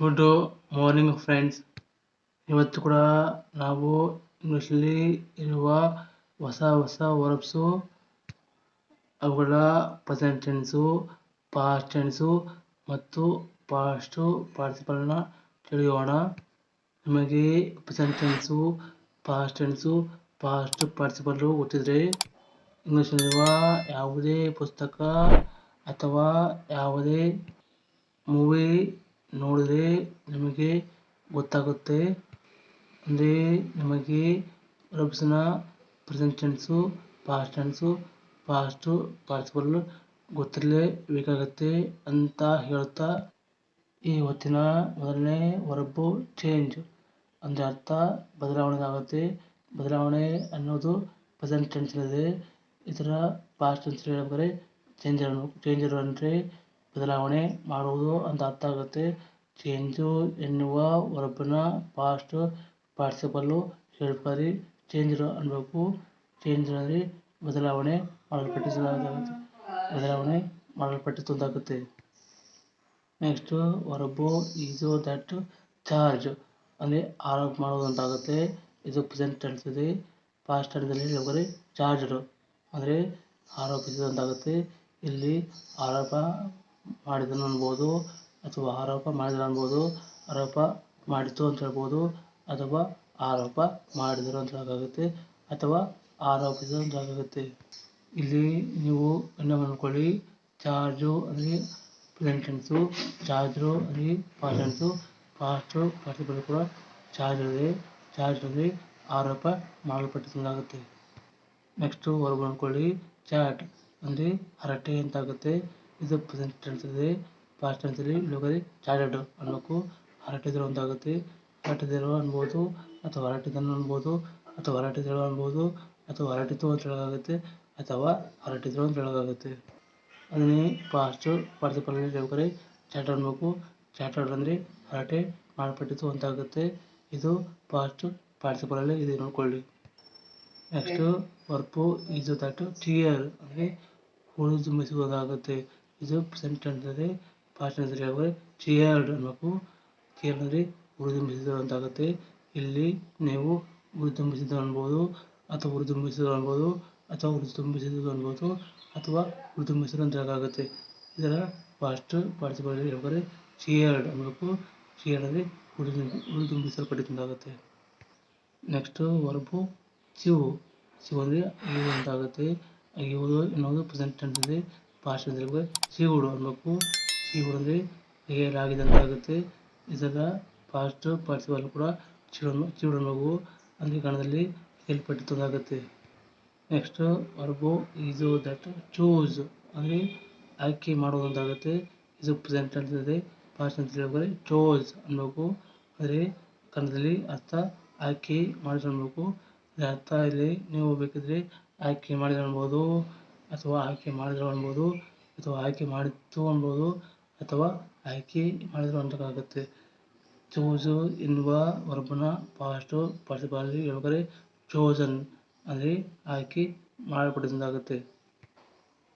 Good morning friends ಇವತ್ತು ಕೂಡ ನಾವು ಇಂಗ್ಲೀಷಲ್ಲಿ ಇರುವ ಹೊಸ ಹೊಸ ವರ್ಬ್ಸು ಅವುಗಳ ಪ್ರೆಸೆಂಟ್ ಟೆನ್ಸು ಪಾಸ್ಟ್ ಟೆನ್ಸು ಮತ್ತು ಪಾಸ್ಟು ಪಾರ್ಟಿಸಿಪಲ್ನ ತಿಳಿಯೋಣ. ನಿಮಗೆ present tense past tense past participle ಗೊತ್ತಿದ್ರೆ ಇಂಗ್ಲೀಷಲ್ಲಿರುವ ಯಾವುದೇ ಪುಸ್ತಕ ಅಥವಾ ಯಾವುದೇ ಮೂವಿ ನೋಡಿದ್ರೆ ನಿಮಗೆ ಗೊತ್ತಾಗುತ್ತೆ. ಅಂದರೆ ನಿಮಗೆ ವರ್ಬ್ಸ್ನ present tense past tense past ಗೊತ್ತಿರಲೇ ಗೊತ್ತಿರಲೇಬೇಕಾಗತ್ತೆ ಅಂತ ಹೇಳ್ತಾ ಈ ಹೊತ್ತಿನ ಮೊದಲನೇ ವರ್ಬು ಚೇಂಜ್ ಅಂದರೆ ಅರ್ಥ ಬದಲಾವಣೆ ಆಗುತ್ತೆ ಬದಲಾವಣೆ ಅನ್ನೋದು ಪ್ರೆಸೆಂಟ್ ಟೆನ್ಸ್ನಲ್ಲಿದೆ ಇದರ ಪಾಸ್ಟ್ ಟೆನ್ಸ್ ಹೇಳ್ಬೇಕಾದ್ರೆ ಚೇಂಜ್ ಚೇಂಜ್ ಅಂದರೆ ಬದಲಾವಣೆ ಮಾಡುವುದು ಅಂತ ಅರ್ಥ ಆಗುತ್ತೆ. ಚೇಂಜು ಎನ್ನುವ ವರ್ಬ್ನ ಪಾಸ್ಟ್ ಪಾರ್ಟಿಸಿಪಲ್ಲು ಹೇಳ್ಪರಿ ಚೇಂಜ್ ಅನ್ನಬೇಕು ಚೇಂಜ್ ಅಂದರೆ ಬದಲಾವಣೆ ಮಾಡಲ್ಪಟ್ಟಿಸಲಾಗುತ್ತೆ. ಬದಲಾವಣೆ ಮಾಡಲ್ಪಟ್ಟಿತು ಅಂತಾಗುತ್ತೆ. Next verb is that charge ಅಂದರೆ ಆರೋಪ ಮಾಡೋದು ಅಂತಾಗುತ್ತೆ. ಇದು ಪ್ರೆಸೆಂಟ್ ಟೆನ್ಸ್ ಇದೆ. ಪಾಸ್ಟ್ ಟೆನ್ಸಲ್ಲಿ ಹೇಳ್ಬೇಕಾದ್ರೆ ಚಾರ್ಜ್ಡ್ ಅಂದರೆ ಆರೋಪಿಸಿದಂತಾಗುತ್ತೆ. ಇಲ್ಲಿ ಆರೋಪ ಮಾಡಿದನು ಅನ್ಬೋದು ಅಥವಾ ಆರೋಪ ಮಾಡಿದನು ಅನ್ಬೋದು ಆರೋಪ ಮಾಡಿತು ಅಂತ ಹೇಳ್ಬೋದು, ಅಥವಾ ಆರೋಪ ಮಾಡಿದರು ಅಂತ ಹೇಳೋಕ್ಕಾಗುತ್ತೆ, ಅಥವಾ ಆರೋಪಿಸಿದರು ಅಂತ ಹೇಳೋಕ್ಕಾಗುತ್ತೆ. ಇಲ್ಲಿ ನೀವು ಮಾಡ್ಕೊಳ್ಳಿ, ಚಾರ್ಜು ಅಲ್ಲಿ ಪ್ರೆಸೆಂಟ್ ಟೆನ್ಸು ಚಾರ್ಜರು ಅಲ್ಲಿ ಪಾಸ್ಟ್ ಫಾಸ್ಟು ಪಾರ್ಟಿಸಿಪಲ್ ಕೂಡ ಚಾರ್ಜ್ ಇದೆ ಚಾರ್ಜ್ ಅಲ್ಲಿ ಆರೋಪ ಮಾಡಲ್ಪಟ್ಟಿದ್ದಾಗುತ್ತೆ ನೆಕ್ಸ್ಟು ಹೊರಗೆ ಅಂದ್ಕೊಳ್ಳಿ ಚಾಟ್ ಅಂದರೆ ಹರಟೆ ಅಂತಾಗುತ್ತೆ ಇದು ಪ್ರೆಸೆಂಟ್ ಟೆನ್ಸ್ ಇದೆ ಪಾಸ್ಟ್ ಟೆನ್ಸಲ್ಲಿ ಇಳುವರಿ ಚಾಟೆಡ್ ಹೊರಟಿದ್ರು ಅಂತ ಅಂತಾಗುತ್ತೆ ಹೊರಟಿದ್ರು ಅನ್ಬೋದು, ಅಥವಾ ಹರಟಿದನು ಅನ್ಬೋದು, ಅಥವಾ ಹೊರಟಿದಳು ಅನ್ಬೋದು, ಅಥವಾ ಹೊರಟಿತು ಅಂತ ಹೇಳೋಕ್ಕಾಗುತ್ತೆ ಅಥವಾ ಹೊರಟಿದ್ರು ಅಂತ ಹೇಳೋಕ್ಕಾಗುತ್ತೆ ಅದನ್ನೇ ಪಾಸ್ಟ್ ಪಾರ್ಟಿಸಿಪಲ್ನಲ್ಲಿ ಹೇಳ್ಬೇಕಾದ್ರೆ ಚಾಟರ್ ಅನ್ಬೇಕು ಚಾಟರ್ಡ್ ಅಂದರೆ ಹರಟೆ ಮಾಡಲ್ಪಟ್ಟಿತು ಅಂತಾಗುತ್ತೆ. ಇದು ಪಾಸ್ಟ್ ಪಾರ್ಟಿಸಿಪಲಲ್ಲಿ ಇದೆ, ನೋಡ್ಕೊಳ್ಳಿ. Next verb is that tear ಅಂದರೆ ಹುಳು ತುಂಬಿಸುವುದಾಗುತ್ತೆ ಇದು ಪ್ರೆಸೆಂಟ್ ಇದೆ ಪಾಸ್ಟ್ ಅಂದರೆ ಹೇಳ್ಬೇಕಾದ್ರೆ ಅನ್ನಬೇಕು ಟಿಯರ್ಡ್ ಅಂದರೆ ಹುಳು ತುಂಬಿಸಿದ್ರು ಅಂತಾಗುತ್ತೆ. ಇಲ್ಲಿ ನೀವು ಹುಳು ತುಂಬಿಸಿದ್ರು ಅನ್ಬೋದು ಅಥವಾ ಹುಳು ತುಂಬಿಸಿದ್ರು ಅನ್ಬೋದು ಅಥವಾ ಹುಳು ತುಂಬಿಸಿದ್ರು ಅನ್ಬೋದು ಅಥವಾ ಉರಿದುಂಬಿಸಿದ ತುಂಬಿಸಿದ್ರು ಅಂತ ಆಗುತ್ತೆ ಇದರ ಪಾಸ್ಟ್ ಪಾರ್ಟಿಸಿಪಲ್ ಹೇಳ್ಬೇಕಾದ್ರೆ ಚಿಯರ್ಡ್ ಅನ್ಬೇಕು ಚಿಯರ್ಡ್ ಅಂದರೆ ಹುಳು ಆಗುತ್ತೆ ಅಂತಾಗುತ್ತೆ ನೆಕ್ಸ್ಟು ವರ್ಬು ಚಿವು ಚಿವು ಅಂದರೆ ಅಗಿಯುವುದು ಅಂತಾಗುತ್ತೆ. ಅಗಿಯುವುದು ಎನ್ನುವುದು ಪ್ರೆಸೆಂಟ್ ಟೆನ್ಸ್ ಇದೆ ಹೇಳ್ಬೇಕಾದ್ರೆ ಚೀವುಡು ಅನ್ಬೇಕು ಚೀವುಡು ಅಂದರೆ ಅಂತ ಆಗುತ್ತೆ ಇದರ ಪಾಸ್ಟ್ ಪಾರ್ಟಿಸಿಪಲ್ ಕೂಡ ಚೀಡು ಚಿಡು ಅನ್ನೋವು ಕನ್ನಡದಲ್ಲಿ ಕೇಳ್ಪಟ್ಟಿತು ಅಂತಾಗುತ್ತೆ ನೆಕ್ಸ್ಟು ವರ್ಬು ಇದು ದಟ್ ಚೂಸ್ ಅಂದರೆ ಆಯ್ಕೆ ಮಾಡೋದು ಅಂತಾಗುತ್ತೆ ಇದು ಪ್ರೆಸೆಂಟ್ ಅಂತಿದೆ ಪಾಸ್ಟ್ ಟೆನ್ಸ್ ಹೇಳ್ಬೇಕಾದ್ರೆ ಚೋಸ್ ಅನ್ಬೇಕು ಅಂದರೆ ಕನ್ನಡದಲ್ಲಿ ಅರ್ಥ ಆಯ್ಕೆ ಮಾಡಿದ್ರು ಅನ್ಬೇಕು ಅರ್ಥ ಇಲ್ಲಿ ನೀವು ಬೇಕಿದ್ರೆ ಆಯ್ಕೆ ಮಾಡಿದ್ರು ಅನ್ಬೋದು ಅಥವಾ ಆಯ್ಕೆ ಮಾಡಿದ್ರು ಅನ್ಬೋದು, ಅಥವಾ ಆಯ್ಕೆ ಮಾಡಿತ್ತು ಅನ್ಬೋದು, ಅಥವಾ ಆಯ್ಕೆ ಮಾಡಿದ್ರು ಅನ್ನೋಕ್ಕಾಗುತ್ತೆ ಚೂಸು ಎನ್ನುವ ವರ್ಬನ ಪಾಸ್ಟು ಪಾರ್ಟಿಸಿಪಲ್ ಹೇಳ್ಬೇಕಾದ್ರೆ ಚೋಸನ್ ಅಂದರೆ ಆಯ್ಕೆ ಮಾಡಲ್ಪಟ್ಟಿದ್ದಾಗುತ್ತೆ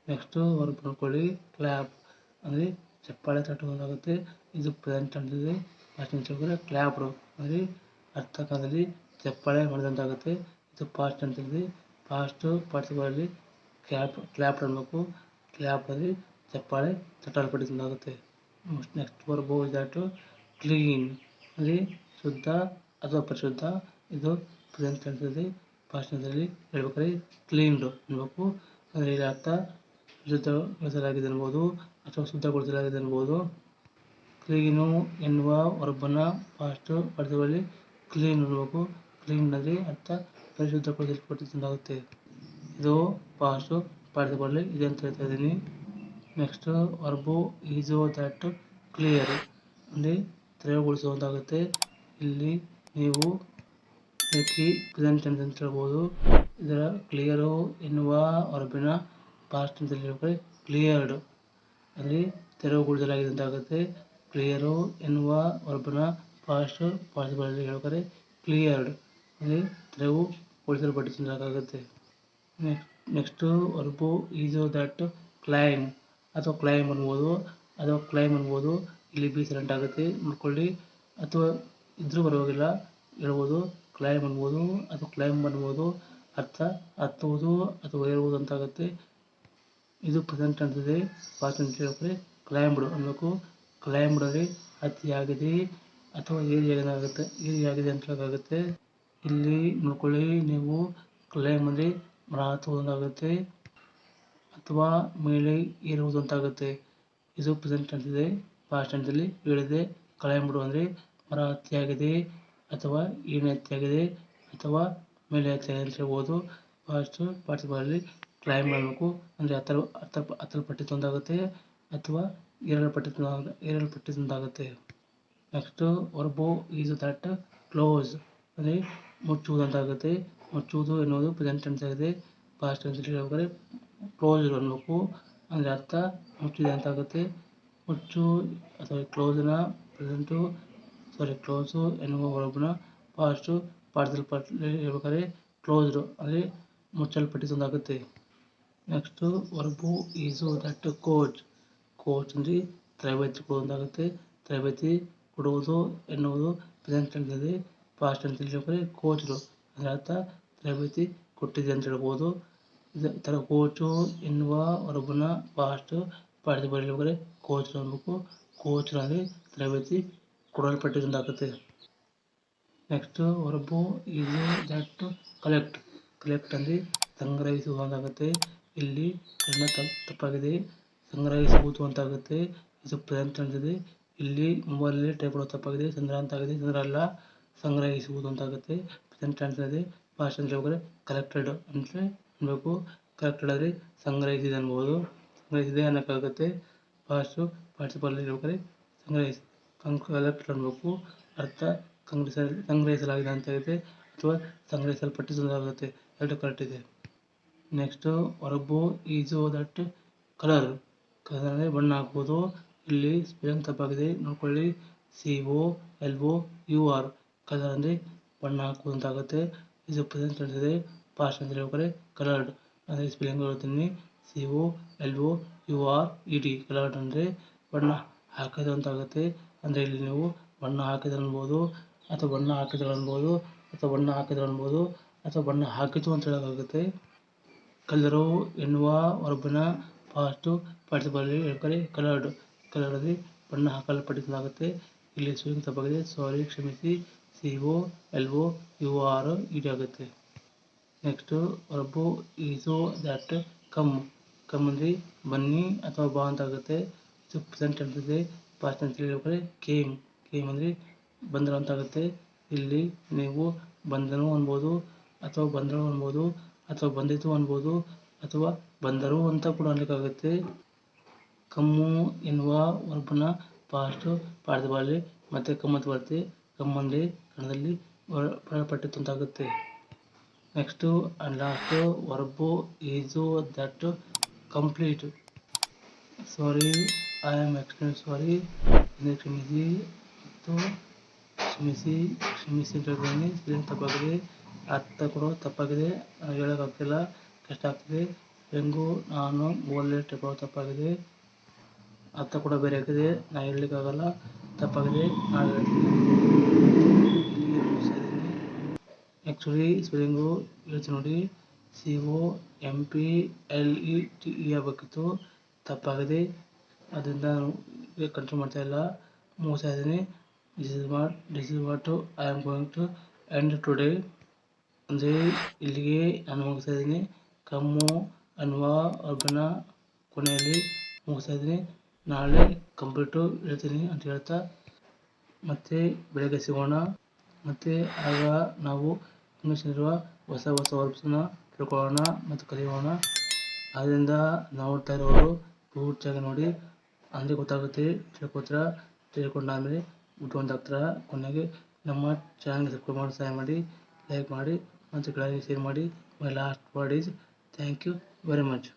ನೆಕ್ಸ್ಟು ವರ್ಬ್ ನೋಡ್ಕೊಳ್ಳಿ ಕ್ಲ್ಯಾಪ್ ಅಂದರೆ ಚಪ್ಪಾಳೆ ತಟ್ಟುವುದಾಗುತ್ತೆ ಇದು ಪ್ರೆಸೆಂಟ್ ಅಂತಿದೆ ಪಾಸ್ಟ್ ಟೆನ್ಸ್ ಹೇಳ್ಬೇಕಾದ್ರೆ ಕ್ಲ್ಯಾಪ್ಡು ಅಂದರೆ ಅರ್ಥ ಕಾಲದಲ್ಲಿ ಚಪ್ಪಾಳೆ ಮಾಡಿದಂತಾಗುತ್ತೆ. ಇದು ಪಾಸ್ಟ್ ಅಂತಿದೆ ಪಾಸ್ಟು ಪಾರ್ಟಿಸಿಪಲಲ್ಲಿ ಕ್ಲ್ಯಾಪ್ ಕ್ಲಾಪ್ ಅನ್ಬೇಕು. ಕ್ಲ್ಯಾಪ್ ಅಂದರೆ ಚಪ್ಪಾಳೆ ತಟ್ಟಲ್ಪಟ್ಟಿದ್ದಾಗುತ್ತೆ ನೆಕ್ಸ್ಟ್ ವರ್ಬು ದಟ್ ಕ್ಲೀನ್. ಅಲ್ಲಿ ಶುದ್ಧ ಅಥವಾ ಪರಿಶುದ್ಧ. ಇದು ಪ್ರೆಸೆಂಟ್ ಟೆನ್ಸ್ ಭಾಷಣದಲ್ಲಿ ಟೆನ್ಸಲ್ಲಿ ಹೇಳ್ಬೇಕಾದ್ರೆ ಕ್ಲೀನ್ಡ್ ಅನ್ಬೇಕು. ಅಂದರೆ ಇದರ ಅರ್ಥ ಶುದ್ಧಗೊಳಿಸಲಾಗಿದೆ ಅನ್ಬೋದು ಅಥವಾ ಶುದ್ಧಗೊಳಿಸಲಾಗಿದೆ ಅನ್ಬೋದು. ಕ್ಲೀನು ಎನ್ನುವ ವರ್ಬನ ಫಾಸ್ಟ್ ಪಾರ್ಟಿಸಿಪಲ್ಲಿ ಕ್ಲೀನ್ ಅನ್ಬೇಕು. ಕ್ಲೀನ್ ಅಂದರೆ ಅರ್ಥ ಪರಿಶುದ್ಧಗೊಳಿಸಲ್ಪಟ್ಟಿದ್ದಾಗುತ್ತೆ ಇದು ಪಾಸ್ಟು ಪಡೆದುಕೊಳ್ಳಿ. ಇದೆ ಅಂತ ಹೇಳ್ತಾ ಇದ್ದೀನಿ. Next verb is that clear. ಅಲ್ಲಿ ತೆರವುಗೊಳಿಸುವಂತಾಗುತ್ತೆ. ಇಲ್ಲಿ ನೀವು ಇದಕ್ಕೆ ಪ್ರೆಸೆಂಟ್ ಅಂತ ಹೇಳ್ಬೋದು. ಇದರ ಕ್ಲಿಯರು ಎನ್ನುವ ವರ್ಬಿನ ಪಾಸ್ಟ್ ಅಂತ ಹೇಳಿ ಕ್ಲಿಯರ್ಡ್. ಅಲ್ಲಿ ತೆರವುಗೊಳಿಸಲಾಗಿದೆ ಅಂತಾಗುತ್ತೆ. ಕ್ಲಿಯರು ಎನ್ನುವ ವರ್ಬನ ಪಾಸ್ಟ್ ಪಾರ್ಟಿಸಿಪಲಲ್ಲಿ ಹೇಳ್ಬೇಕಾದ್ರೆ ಕ್ಲಿಯರ್ಡ್. ಅಲ್ಲಿ ತೆರವುಗೊಳಿಸಲ್ಪಟ್ಟಿತು ಅಂತಾಗುತ್ತೆ. Next verb is that claim ಅಥವಾ ಕ್ಲೈಮ್ ಅನ್ಬೋದು. ಅಥವಾ ಕ್ಲೈಮ್ ಅನ್ಬೋದು. ಇಲ್ಲಿ ಬಿ ಸೈಲೆಂಟ್ ಆಗುತ್ತೆ. ನೋಡ್ಕೊಳ್ಳಿ ಅಥವಾ ಇದ್ರೂ ಬರೋಗಿಲ್ಲ ಹೇಳ್ಬೋದು. ಕ್ಲೈಮ್ ಅನ್ಬೋದು. ಅಥವಾ ಕ್ಲೈಮ್ ಅನ್ಬೋದು. ಅರ್ಥ? ಹತ್ತುವುದು ಅಥವಾ ಹೇಳುವುದು ಅಂತ ಆಗುತ್ತೆ ಇದು ಪ್ರೆಸೆಂಟ್ ಅಂತಿದೆ. ಫಾಸ್ಟ್ ಅಂತ ಹೇಳಿದ್ರೆ ಕ್ಲೈಂಬ್ಡ್ ಕ್ಲೈಂಬ್ಡ್ ಅತಿ ಹತ್ತಿಯಾಗಿದೆ ಅಥವಾ ಏರಿಯಾಗಿದೆ ಆಗುತ್ತೆ ಏರಿಯಾಗಿದೆ ಅಂತ ಹೇಳೋಕ್ಕಾಗುತ್ತೆ ಇಲ್ಲಿ ನೋಡ್ಕೊಳ್ಳಿ ನೀವು ಕ್ಲೈಮ್ ಅಂದರೆ ಹತ್ತುವುದಾಗುತ್ತೆ ಅಥವಾ ಮೇಲೆ ಏರುವುದು ಅಂತಾಗುತ್ತೆ ಇದು. ಪ್ರೆಸೆಂಟ್ ಅಂತಿದೆ ಪಾಸ್ಟ್ ಟೆನ್ಸಲ್ಲಿ ಹೇಳಿದೆ. ಕ್ಲೈಂಬ್ಡ್ ಅಂದರೆ ಮರ ಹತ್ತಿಯಾಗಿದೆ ಅಥವಾ ಏಣಿ ಹತ್ತಿಯಾಗಿದೆ ಅಥವಾ ಮೇಲೆ ಹತ್ತಿಯಾಗಿದೆ ಅಂತ ಹೇಳ್ಬೋದು. ಫಸ್ಟ್ ಪಾರ್ಟಿಸಿಪಲ್ಲಿ ಕ್ಲೈಮ್ ಮಾಡಬೇಕು. ಅಂದರೆ ಹತ್ತಲು ಹತ್ತ ಹತ್ತಲ್ಪಟ್ಟಿತು ಅಂತಾಗುತ್ತೆ ಅಥವಾ ಏರಲ್ಪಟ್ಟಿತು ಪಟ್ಟಿ ಅಂತಾಗುತ್ತೆ next verb is that close ಅಂದರೆ ಮುಚ್ಚುವುದು ಅಂತಾಗುತ್ತೆ ಮುಚ್ಚುವುದು ಎನ್ನುವುದು ಪ್ರೆಸೆಂಟ್ ಟೆನ್ಸ್ ಆಗಿದೆ. ಪಾಸ್ಟ್ ಟೆನ್ಸ್ ಹೇಳ್ಬೇಕಾದ್ರೆ ಕ್ಲೋಸ್ ಅನ್ನಬೇಕು ಅಂದರೆ ಅರ್ಥ ಮುಚ್ಚಿದೆ ಅಂತಾಗುತ್ತೆ ಮುಚ್ಚು ಅಥವಾ ಕ್ಲೋಸ್ನ ಪ್ರೆಸೆಂಟು ಸಾರಿ ಕ್ಲೋಸು ಎನ್ನುವ ವರ್ಬ್ನ ಪಾಸ್ಟು ಪಾಠದಲ್ಲಿ ಹೇಳ್ಬೇಕಾದ್ರೆ ಕ್ಲೋಸ್ಡು ಅಂದರೆ ಮುಚ್ಚಲ್ಪಟ್ಟಿದ್ದು ಅಂತಾಗುತ್ತೆ next verb is that coach coach ಅಂದರೆ ತರಬೇತಿ ಕೊಡುವುದಾಗುತ್ತೆ ತರಬೇತಿ ಕೊಡುವುದು ಎನ್ನುವುದು ಪ್ರೆಸೆಂಟ್ ಟೆನ್ಸಲ್ಲಿ ಪಾಸ್ಟ್ ಟೆನ್ಸ್ ಹೇಳ್ಬೇಕಾದ್ರೆ ಕೋಚ್ರು ಅರ್ಥ ತರಬೇತಿ ಕೊಟ್ಟಿದೆ ಅಂತ ಹೇಳ್ಬೋದು. ಇದು ಥರ ಕೋಚು ಎನ್ನುವ ವರ್ಬನ ಪಾಸ್ಟ್ ಪಡೆದು ಹೇಳ್ಬೇಕಾದ್ರೆ ಕೋಚ್ ಅನ್ಬೇಕು ಕೋಚ್ ಅಂದರೆ ತರಬೇತಿ ಕೊಡಲ್ಪಟ್ಟಿದೆ ಅಂತಾಗುತ್ತೆ ನೆಕ್ಸ್ಟು ವರ್ಬು ಇದು ದಟ್ ಕಲೆಕ್ಟ್ ಕಲೆಕ್ಟ್ ಅಂದರೆ ಸಂಗ್ರಹಿಸುವ ಅಂತಾಗುತ್ತೆ ಇಲ್ಲಿ ಸಣ್ಣ ತಪ್ಪಾಗಿದೆ. ಸಂಗ್ರಹಿಸುವುದು ಅಂತಾಗುತ್ತೆ. ಇದು ಪ್ರೆಸೆಂಟ್ ಅಂತಿದೆ ಇಲ್ಲಿ ಮೊಬೈಲಲ್ಲಿ ಟೈಪ್ ಮಾಡೋದು ತಪ್ಪಾಗಿದೆ. ಸಂಗ್ರಹ ಅಂತಾಗಿದೆ ಚಂದ್ರ ಅಲ್ಲ ಸಂಗ್ರಹಿಸುವುದು ಅಂತಾಗುತ್ತೆ. ಪ್ರೆಸೆಂಟ್ ಇದೆ ಪಾಸ್ಟ್ ಅಂತ ಹೇಳ್ಬೇಕಾದ್ರೆ ಕಲೆಕ್ಟೆಡ್ ಅಂದರೆ ಅನ್ಬೇಕು ಕಲೆಕ್ಟೆಡ್ ಆದರೆ ಸಂಗ್ರಹಿಸಿದೆ ಅನ್ಬೋದು. ಸಂಗ್ರಹಿಸಿದೆ ಅನ್ನೋಕ್ಕಾಗುತ್ತೆ ಪಾಸ್ಟು ಪಾರ್ಟಿಸಿಪಲ್ ಹೇಳ್ಬೇಕಾದ್ರೆ ಸಂಗ್ರಹಿಸಿ ಕಲೆಕ್ಟೆಡ್ ಅನ್ಬೇಕು. ಅರ್ಥ ಸಂಗ್ರಹಿಸ ಸಂಗ್ರಹಿಸಲಾಗಿದೆ ಅಂತ ಇದೆ ಅಥವಾ ಸಂಗ್ರಹಿಸಲ್ಪಟ್ಟಿಸಲಾಗುತ್ತೆ ಎರಡು ಕರೆಕ್ಟ್ ಇದೆ. Next verb is that colour colour ಅಂದರೆ ಬಣ್ಣ ಹಾಕ್ಬೋದು. ಇಲ್ಲಿ ಸ್ಪೆಲ್ಲಿಂಗ್ ತಪ್ಪಾಗಿದೆ. ನೋಡ್ಕೊಳ್ಳಿ. C O L O U R colour ಅಂದರೆ ಬಣ್ಣ ಹಾಕುವಂತಾಗುತ್ತೆ ಇದು ಪ್ರೆಸೆಂಟ್ ಇದೆ ಪಾಸ್ಟ್ ಅಂತ ಹೇಳ್ಬೇಕಾದ್ರೆ ಕಲರ್ಡ್. ಅಂದರೆ ಸ್ಪೆಲ್ಲಿಂಗ್ ಹೇಳ್ತೀನಿ. C O L O U R E D coloured ಅಂದರೆ ಬಣ್ಣ ಹಾಕಿದ್ರು ಅಂತಾಗುತ್ತೆ ಅಂದರೆ ಇಲ್ಲಿ ನೀವು ಬಣ್ಣ ಹಾಕಿದ್ರು ಅನ್ಬೋದು, ಅಥವಾ ಬಣ್ಣ ಹಾಕಿದ್ರೆ ಅನ್ಬೋದು, ಅಥವಾ ಬಣ್ಣ ಹಾಕಿದ್ರು ಅನ್ಬೋದು, ಅಥವಾ ಬಣ್ಣ ಹಾಕಿತು ಅಂತ ಹೇಳೋಕ್ಕಾಗುತ್ತೆ. ಕಲರು ಎನ್ನುವ ವರ್ಬ್ನ ಪಾಸ್ಟು ಪಾರ್ಟಿಸಿಪಲ್ ಹೇಳ್ತಾರೆ ಕಲರ್ಡ್. ಕಲರ್ಡಲ್ಲಿ ಬಣ್ಣ ಹಾಕಲ್ಪಟ್ಟಿದ್ದಾಗುತ್ತೆ. ಇಲ್ಲಿ ಸ್ವಿಂಗ್ ತಪ್ಪಾಗಿದೆ. ಸಾರಿ ಕ್ಷಮಿಸಿ. C O L O U R E D ಆಗುತ್ತೆ next verb is that, come. Come ಅಂದ್ರೆ ಬನ್ನಿ ಅಥವಾ ಬಾ ಅಂತ ಆಗುತ್ತೆ. ಇದು ಪ್ರೆಸೆಂಟ್ ಅಂತಿದೆ ಪಾಸ್ಟ್ ಅಂತ ಹೇಳ್ಬೇಕಾದ್ರೆ ಕೇಮ್ ಕೇಮ್ ಅಂದರೆ ಬಂದರು ಅಂತ ಆಗುತ್ತೆ. ಇಲ್ಲಿ ನೀವು ಬಂದನು ಅನ್ಬೋದು, ಅಥವಾ ಬಂದರು ಅನ್ಬೋದು, ಅಥವಾ ಬಂದಿತು ಅನ್ಬೋದು, ಅಥವಾ ಬಂದರು ಅಂತ ಕೂಡ ಅನ್ಲಿಕ್ಕಾಗುತ್ತೆ. ಕಮ್ಮು ಎನ್ನುವ ವರ್ಬನ ಪಾಸ್ಟ್ ಪಾಠದ ಬಾಳಿ ಮತ್ತೆ ಕಮ್ಮತ್ ಬರುತ್ತೆ. ಕಮ್ಮಲ್ಲಿ ಕನ್ನಡದಲ್ಲಿ ಬರಲ್ಪಟ್ಟಿತು ಅಂತಾಗುತ್ತೆ next and last verb is that complete. Sorry I am extreme sorry ಕ್ಷಮಿಸಿ, ಮತ್ತು ಕ್ಷಮಿಸಿ ಕ್ಷಮಿಸಿ ಅಂತ ತಪ್ಪಾಗಿದೆ. ಅರ್ಥ ಕೂಡ, ತಪ್ಪಾಗಿದೆ. ಹೇಳೋಕ್ಕಾಗ್ತಿಲ್ಲ ಕಷ್ಟ ಆಗ್ತಿದೆ. ಹೆಂಗೂ ನಾನು ಮೊಬೈಲಲ್ಲಿ ಟೈಪ್ ತಪ್ಪಾಗಿದೆ. ಅರ್ಥ ಕೂಡ ಬೇರೆ ಆಗಿದೆ ನಾನು ಹೇಳಲಿಕ್ಕಾಗಲ್ಲ ತಪ್ಪಾಗಿದೆ. ನಾನು ಹೇಳ್ತೀನಿ ಇಲ್ಲಿಗೆ ಮುಗಿಸಿದ್ದೀನಿ ಆ್ಯಕ್ಚುಲಿ ಸ್ಪೆಲ್ಲಿಂಗು ಹೇಳ್ತೀನಿ ನೋಡಿ. C O M P L E T E ಆಗಬೇಕಿತ್ತು. ತಪ್ಪಾಗಿದೆ. ಅದರಿಂದ ನಾನು ಕಂಟ್ರೋಲ್ ಮಾಡ್ತಾ ಇಲ್ಲ. ಮೋಸ ಇದ್ದೀನಿ. This is what this is what I am going to end today ಅಂದರೆ ಇಲ್ಲಿಗೆ ನಾನು ಮುಗಿಸ್ತಾ ಇದ್ದೀನಿ. ಕಮ್ಮು ಅನ್ನುವ ಅರ್ಬನ ಕೊನೆಯಲ್ಲಿ ಮುಗಿಸ್ತಾ ಇದ್ದೀನಿ. ನಾಳೆ ಕಂಪ್ಲೀಟು ಹೇಳ್ತೀನಿ ಅಂತ ಹೇಳ್ತಾ. ಮತ್ತೆ ಬೆಳಗ್ಗೆ ಸಿಗೋಣ. ಮತ್ತು ಆಗ ನಾವು ಇಂಗ್ಲೀಷಲ್ಲಿರುವ ಹೊಸ ಹೊಸ ವರ್ಬ್ಸನ್ನ ತಿಳ್ಕೊಳ್ಳೋಣ ಮತ್ತು ಕಲಿಯೋಣ. ಆದ್ದರಿಂದ ನೋಡ್ತಾ ಇರೋರು ಪೂರ್ತಿಯಾಗಿ ನೋಡಿ. ಅಂದರೆ ಗೊತ್ತಾಗುತ್ತೆ ತಿಳ್ಕೊತೀರ ತಿಳ್ಕೊಂಡಾದ್ಮೇಲೆ ಉಟ್ಕೊಂಡು ಕೊನೆಗೆ ನಮ್ಮ ಚಾನಲ್ ಸಬ್ಸ್ಕ್ರೈಬ್ ಮಾಡಿ, ಸಹಾಯ ಮಾಡಿ ಲೈಕ್ ಮಾಡಿ, ಮತ್ತು ಕೆಳಗೆ ಶೇರ್ ಮಾಡಿ. My last word is thank you very much